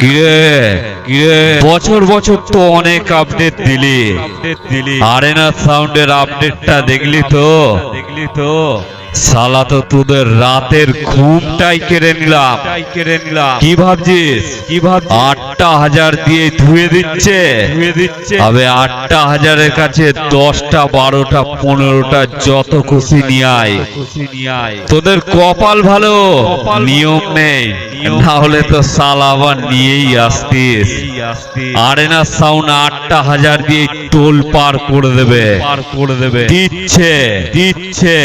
কিরে বছর বছর তো অনেক আপডেট দিলি। আপডেট দিলি। আরেনা সাউন্ডের আপডেটটা দেখলি তো? দেখলি তো? সালা তো তোদের রাতের ঘুমটাই কেড়ে নিলাম। কেড়ে নিলাম। কি ভাবছিস? কি ভাব আটটা হাজার দিয়ে ধুয়ে দিচ্ছে? ধুয়ে দিচ্ছে। তবে আটটা হাজারের কাছে দশটা বারোটা পনেরোটা যত খুশি নিয়ে আয়। খুশি নিয়ে আয়। তোদের কপাল ভালো? নিয়ম নেই। না হলে তো সাল আবার নিয়েই আসতিস। আরেনা সাউন্ড আটটা হাজার দিয়ে টোল পার করে দেবে। পার করে দেবে। দিচ্ছে দিচ্ছে।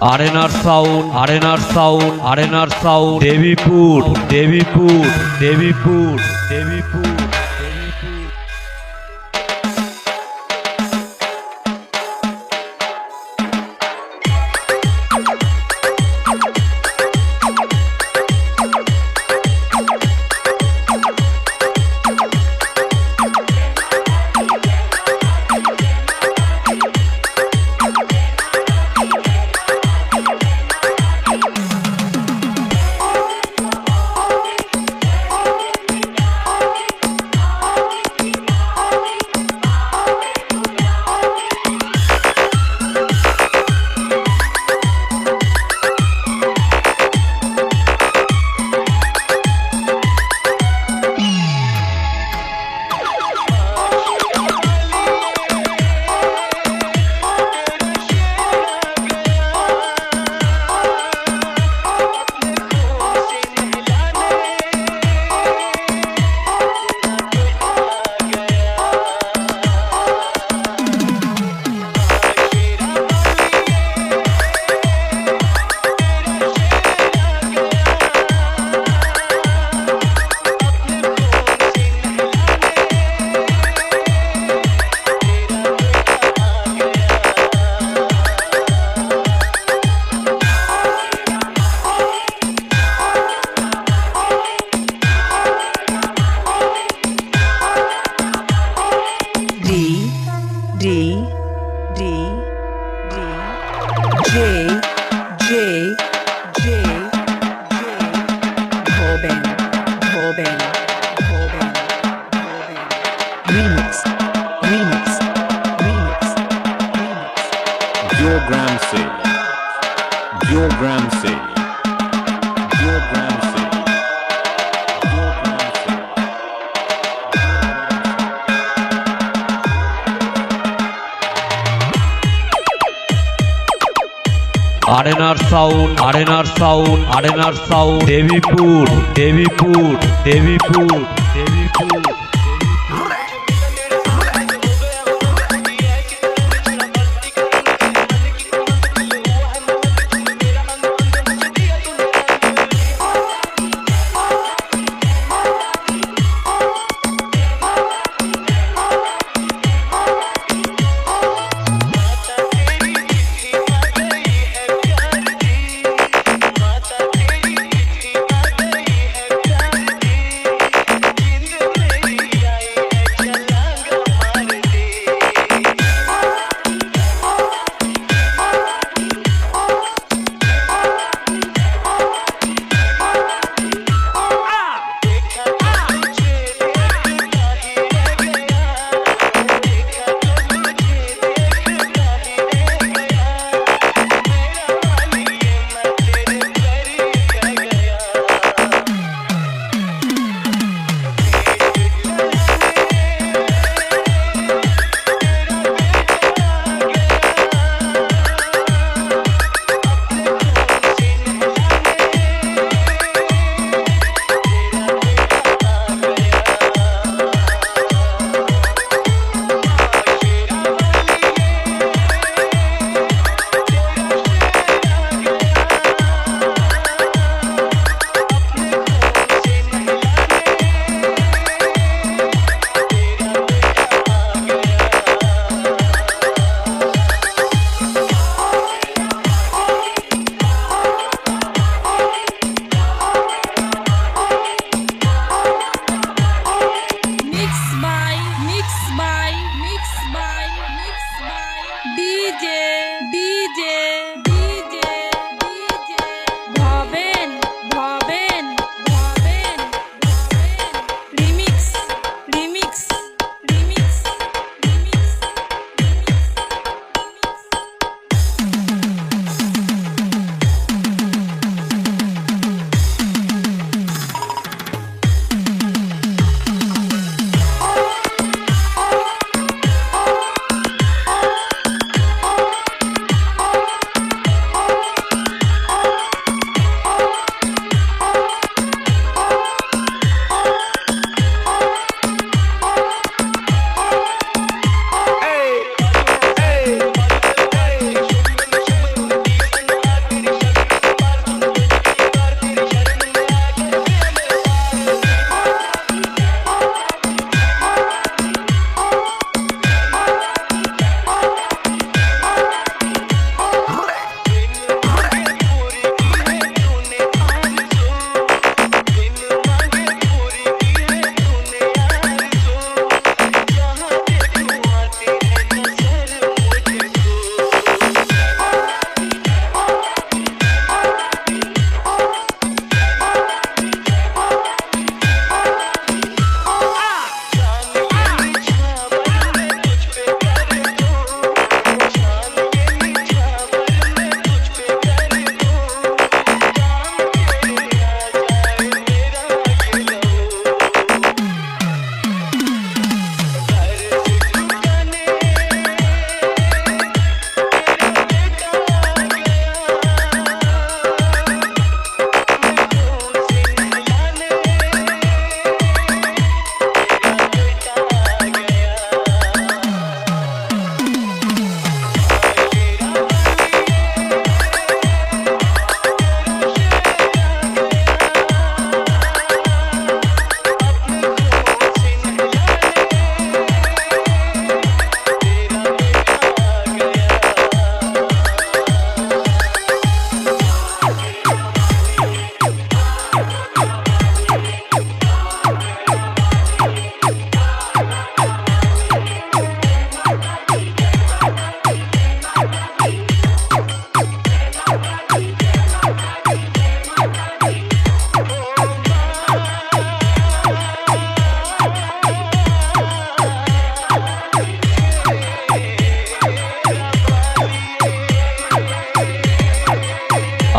আরেনার সাউন্ড আরেনার sound আরেনার sound. Debipur Debipur Debipur Debipur. D, D, J, J, J, J. Corbin, Corbin, Corbin, Corbin. Remix, remix, remix, remix. Geogram C. Geogram C. আরেনার সাউন্ড আরেনার সাউন্ড আরেনার সাউন্ড। দেবীপুর দেবীপুর দেবীপুর দেবীপুর।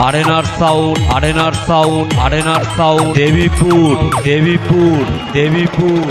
আরেনার সাউন্ড আরেনার সাউন্ড আরেনার সাউন্ড দেবীপুর দেবীপুর দেবীপুর.